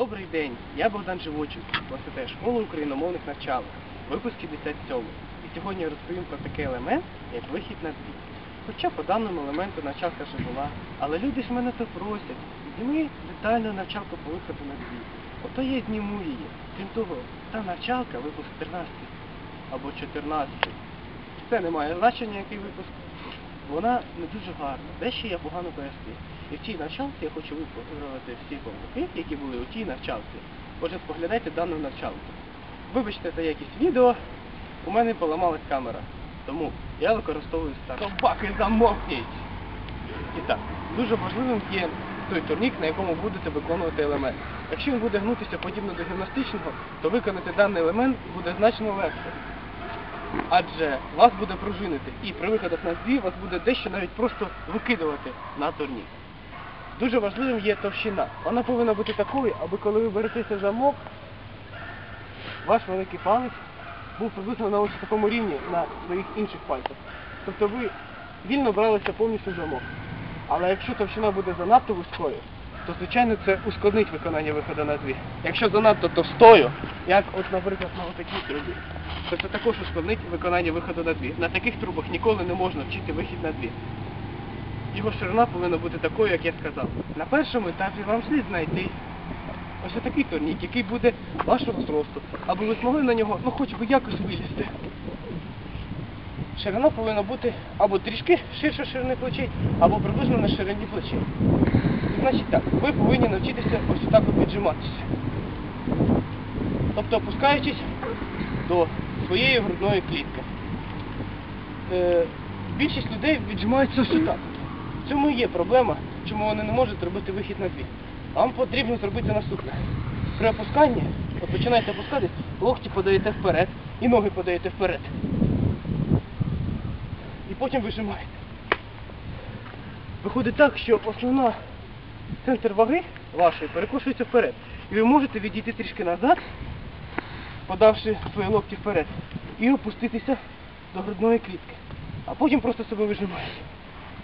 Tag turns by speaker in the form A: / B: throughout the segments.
A: Добрий день, я Богдан Живочук, класите школу україномовних навчалок, випуск 57. І сьогодні я розповім про такий елемент, як вихід на дві. Хоча по даному елементу навчалка вже була, але люди ж мене то просять, зніми детальну навчалку по виходу на дві. Ото я зніму її. Крім того, та навчалка випуск 13 або 14. Це не має значення, який випуск. Вона не дуже гарна, дещо я погано пояснив. І в цій навчалці я хочу виправити всі помилки, які були у тій навчалці. Отже, поглядайте дану навчалку. Вибачте за якість відео, у мене поламалась камера. Тому я використовую старт. Собаки замовкніть! І так, дуже важливим є той турнік, на якому будете виконувати елемент. Якщо він буде гнутися подібно до гімнастичного, то виконати даний елемент буде значно легше. Адже вас буде пружинити і при виходах на дві вас буде дещо навіть просто викидувати на турнік. Дуже важливим є товщина. Вона повинна бути такою, аби коли ви беретеся замок, ваш великий палець був приблизно на ось такому рівні на своїх інших пальцях. Тобто ви вільно бралися повністю замок. Але якщо товщина буде занадто вузькою, то звичайно це ускладнить виконання виходу на дві. Якщо занадто товстою, як от, наприклад, на отакій трубі, то це також ускладнить виконання виходу на дві. На таких трубах ніколи не можна вчити вихід на дві. Його ширина повинна бути такою, як я сказав. На першому етапі вам слід знайти ось такий турнік, який буде вашого зросту, аби ви змогли на нього, ну хоч би якось вилізти. Ширина повинна бути або трішки ширше ширини плечей, або приблизно на ширині плечей. І, значить так, ви повинні навчитися ось отак от віджиматися. Тобто опускаючись до своєї грудної клітки. Е, більшість людей віджимаються ось отак. Цьому і є проблема, чому вони не можуть робити вихід на дві. Вам потрібно зробити наступне. При опусканні, от починаєте опускатись, локті подаєте вперед і ноги подаєте вперед. І потім вижимаєте. Виходить так, що основна центр ваги вашої перекошується вперед. І ви можете відійти трішки назад, подавши свої локті вперед, і опуститися до грудної клітки. А потім просто себе вижимаєте.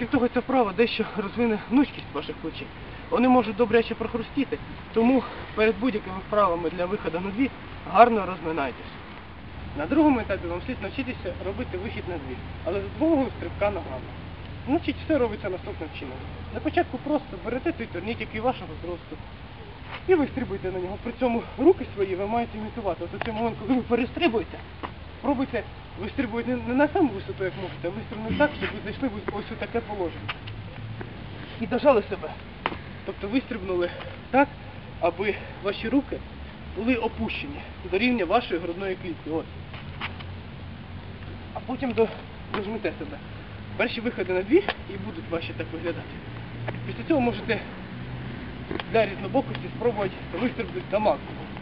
A: Крім того, ця вправа дещо розвине гнучкість ваших плечей. Вони можуть добряче прохрустіти, тому перед будь-якими вправами для виходу на дві гарно розминайтесь. На другому етапі вам слід навчитися робити вихід на дві, але за допомогою стрибка ногами. Значить, все робиться наступним чином. На початку просто берете той турнік, який вашого зросту, і ви стрибуєте на нього. При цьому руки свої ви маєте імітувати. От у цей момент, коли ви перестрибуєте, пробуйте вистрибуйте не на саму висоту, як можете, а вистрибнути так, щоб ви зайшли в ось таке положення. І дожали себе. Тобто вистрибнули так, аби ваші руки були опущені до рівня вашої грудної клітки. Ось. А потім до... дожмете себе. Перші виходи на дві і будуть ваші так виглядати. Після цього можете для різнобокості спробувати вистрибнути до максимуму.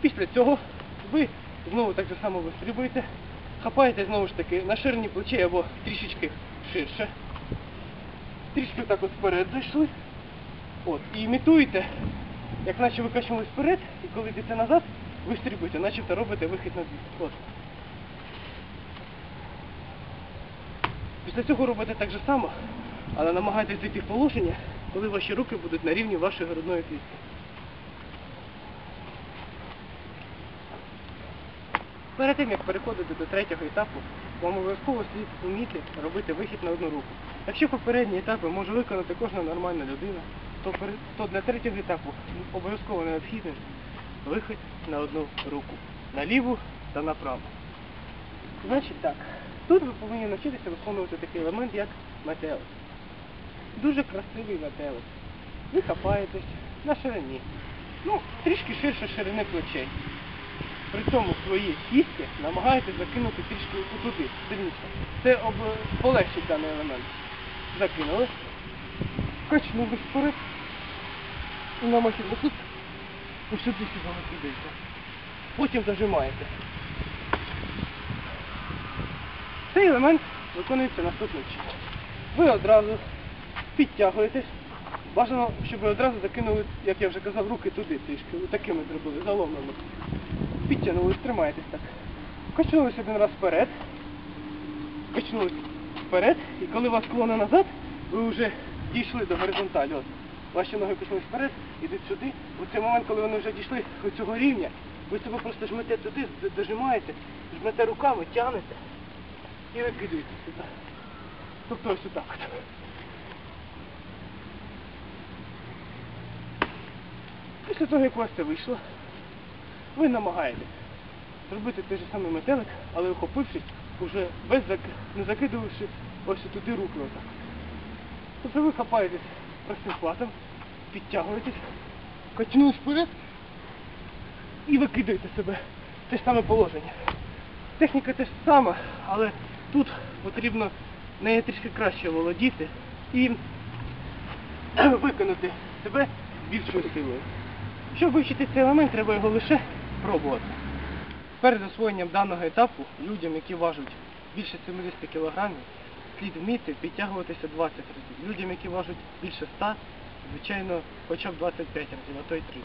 A: Після цього ви знову так же само вистрибуєте, хапаєте знову ж таки на ширині плечей або трішечки ширше. Трішки так от вперед зайшли. От, і імітуєте, як наче ви качнулись вперед, і коли йдете назад, вистрибуєте, начебто робите вихід на дві. От. Після цього робите так же само, але намагайтесь зайти в положення, коли ваші руки будуть на рівні вашої грудної клітки. Перед тим, як переходити до третього етапу, вам обов'язково слід вміти робити вихід на одну руку. Якщо попередні етапи може виконати кожна нормальна людина, то, пере- то для третього етапу обов'язково необхідний вихід на одну руку. На ліву та на праву. Значить так, тут ви повинні навчитися виконувати такий елемент, як метелик. Дуже красивий метелик. Ви хапаєтесь на ширині. Ну, трішки ширше ширини плечей. При цьому свої кістки намагаєтесь закинути трішки туди, сильніше. Це об... полегшить даний елемент. Закинули, качнули вперед і намахнули тут і сюди сюди викидаєте. Потім зажимаєте. Цей елемент виконується наступним чином. Ви одразу підтягуєтесь. Бажано, щоб ви одразу закинули, як я вже казав, руки туди трішки. Такими зробили, заломлено. Підтягнулись, тримаєтесь так. Качнулись один раз вперед. Качнулись вперед. І коли вас клоне назад, ви вже дійшли до горизонталі. От. ваші ноги коснулись вперед, ідуть сюди. У цей момент, коли вони вже дійшли до цього рівня, ви себе просто жмете туди, дожимаєте, жмете руками, тягнете і викидуєте сюди. Тобто ось отак. Після того, як у вас це вийшло, ви намагаєтесь зробити той же самий метелик, але охопившись уже без зак... не закидувавши ось туди руки отак. Тобто ви хапаєтесь простим хватом, підтягуєтесь, качнулись вперед і викидаєте себе в те ж саме положення. Техніка те ж сама, але тут потрібно нею трішки краще володіти і виконати себе більшою силою. Щоб вивчити цей елемент, треба його лише пробувати. Перед освоєнням даного етапу людям, які важать більше 70 кг, слід вміти підтягуватися 20 разів. Людям, які важать більше 100, звичайно, хоча б 25 разів, а то й 30.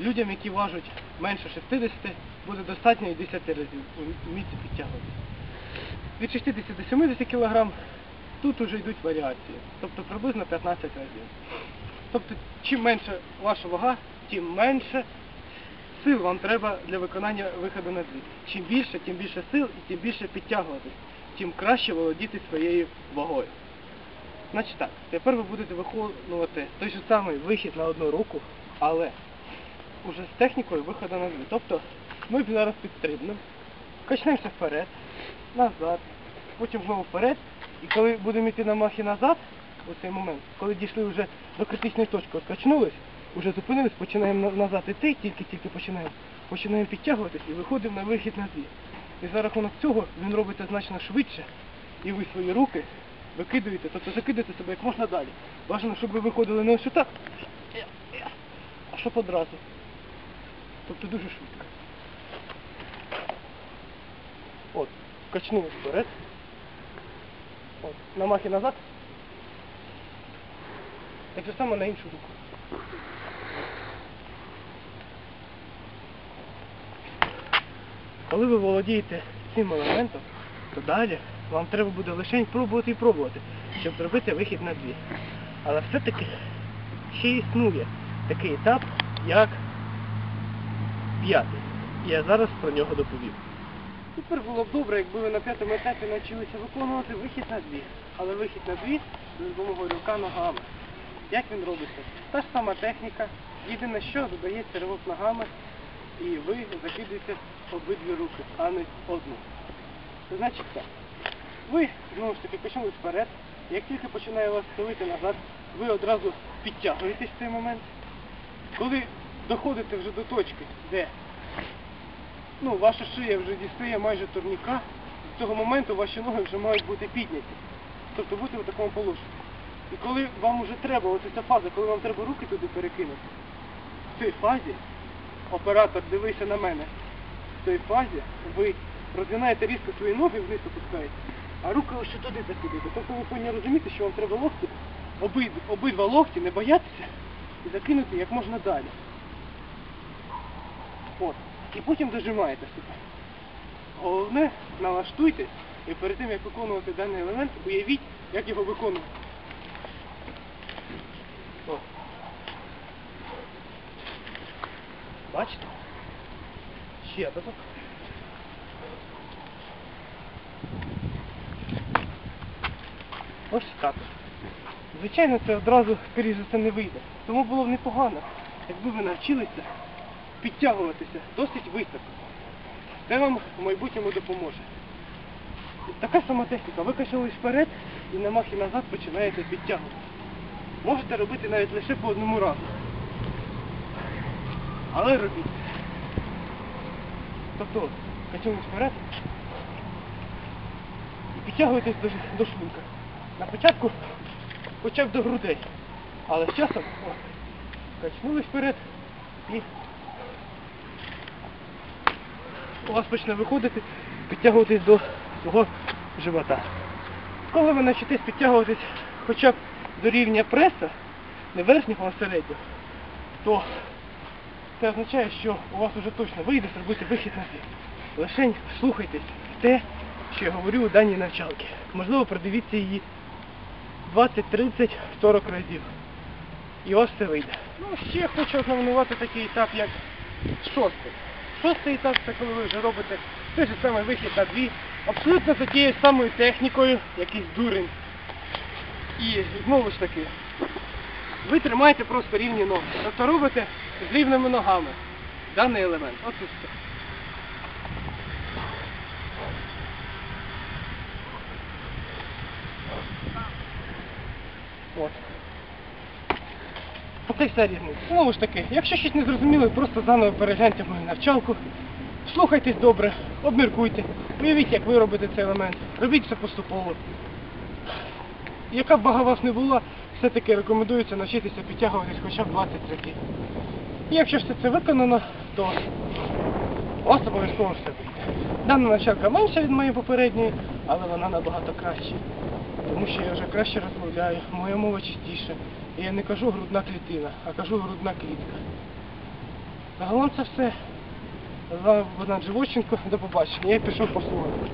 A: Людям, які важать менше 60, буде достатньо і 10 разів вміти підтягуватися. Від 60 до 70 кг тут вже йдуть варіації, тобто приблизно 15 разів. Тобто, чим менша ваша вага, тим менше сил вам треба для виконання виходу на дві. Чим більше, тим більше сил і тим більше підтягуватись, тим краще володіти своєю вагою. Значить так, тепер ви будете виконувати той же самий вихід на одну руку, але уже з технікою виходу на дві. Тобто ми зараз підстрибнемо, качнемося вперед, назад, потім знову вперед. І коли будемо йти на махі назад, у цей момент, коли дійшли вже до критичної точки, от качнулись, вже зупинились, починаємо назад іти, тільки-тільки починаємо, починаємо підтягуватись і виходимо на вихід на дві. І за рахунок цього він робиться значно швидше, і ви свої руки викидуєте, тобто закидуєте себе як можна далі. Бажано, щоб ви виходили не ось отак, а щоб одразу. Тобто дуже швидко. От, качнулись вперед. От, на махі назад. Так же само на іншу руку. Коли ви володієте цим елементом, то далі вам треба буде лише пробувати і пробувати, щоб зробити вихід на дві. Але все-таки ще існує такий етап, як п'ятий. І я зараз про нього доповім. Тепер було б добре, якби ви на п'ятому етапі навчилися виконувати вихід на дві. Але вихід на дві за допомогою рука ногами. Як він робиться? Та ж сама техніка. Єдине, що додається ривок ногами, ви закидуєте обидві руки, а не одну. Це значить так. Ви знову ж таки качнулись вперед. Як тільки починає вас ставити назад, ви одразу підтягуєтесь в цей момент. Коли доходите вже до точки, де ну, ваша шия вже дістає майже турніка, з цього моменту ваші ноги вже мають бути підняті. Тобто бути в такому положенні. І коли вам вже треба, ось ця фаза, коли вам треба руки туди перекинути, в цій фазі, оператор, дивися на мене, в цій фазі ви розгинаєте різко свої ноги вниз опускаєте, а руки ось туди закидуєте. Тобто ви повинні розуміти, що вам треба локті, обид, обидва локті не боятися і закинути як можна далі. От. І потім дожимаєте себе. Головне, налаштуйтесь і перед тим, як виконувати даний елемент, уявіть, як його виконувати. О. Бачите? Ще разок. Ось так. Звичайно, це одразу, все, не вийде. Тому було б непогано, якби ви навчилися підтягуватися досить високо. Це вам в майбутньому допоможе. Така сама техніка. Ви качались вперед і на махі назад починаєте підтягувати. Можете робити навіть лише по одному разу. Але робіть. Тобто, от, вперед і підтягуєтесь до, до шлунка. На початку хоча б до грудей. Але з часом о, качнулись вперед і у вас почне виходити, підтягуватись до свого живота. Коли ви навчитесь підтягуватись хоча б до рівня преса, не верхнього, а середнього, то це означає, що у вас вже точно вийде зробити вихід на дві. Лишень слухайтесь те, що я говорю у даній навчалці. Можливо, продивіться її 20, 30, 40 разів. і у вас все вийде. Ну, ще хочу ознаменувати такий етап, як шостий. Шостий етап це коли ви вже робите той же самий вихід на дві, абсолютно за тією самою технікою, якийсь дурень. І знову ж таки, ви тримаєте просто рівні ноги. Тобто робите з рівними ногами даний елемент. От і все. От. Оце вся різниця. Знову ж таки, якщо щось не зрозуміло, просто заново перегляньте мою навчалку. Слухайтесь добре, обміркуйте, уявіть, як ви робите цей елемент. Робіть все поступово. Яка б вага вас не була, все-таки рекомендується навчитися підтягуватись хоча б 20 разів. Якщо все це виконано, то вас обов'язково все вийде. Дана навчалка менша від моєї попередньої, але вона набагато краща. Тому що я вже краще розмовляю, моя мова чистіша. І я не кажу грудна клітина, а кажу грудна клітка. Загалом це все. З вами Богдан Живоченко. До побачення. Я пішов послухати.